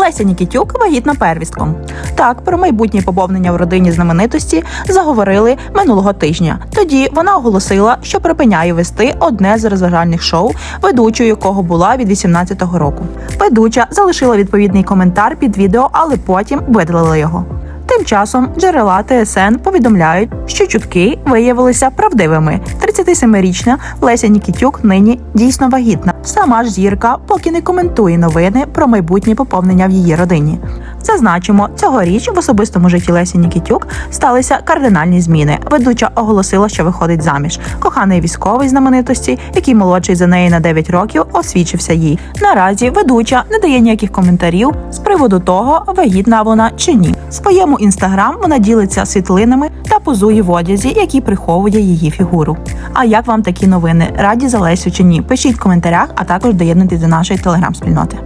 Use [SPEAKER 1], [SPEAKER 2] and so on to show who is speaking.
[SPEAKER 1] Леся Нікітюк вагітна первістком. Так, про майбутнє поповнення в родині знаменитості заговорили минулого тижня. Тоді вона оголосила, що припиняє вести одне з розважальних шоу, ведучою якого була від 18-го року. Ведуча залишила відповідний коментар під відео, але потім видалила його. Тим часом джерела ТСН повідомляють, що чутки виявилися правдивими. 37-річна Леся Нікітюк нині дійсно вагітна. Сама ж зірка поки не коментує новини про майбутнє поповнення в її родині. Зазначимо, цьогоріч в особистому житті Лесі Нікітюк сталися кардинальні зміни. Ведуча оголосила, що виходить заміж. Коханий військовий знаменитості, який молодший за неї на 9 років, освічився їй. Наразі ведуча не дає ніяких коментарів з приводу того, вагітна вона чи ні. Своєму інстаграм вона ділиться світлинами та позує в одязі, який приховує її фігуру. А як вам такі новини? Раді за Лесю чи ні? Пишіть в коментарях, а також доєднуйтесь до нашої телеграм-спільноти.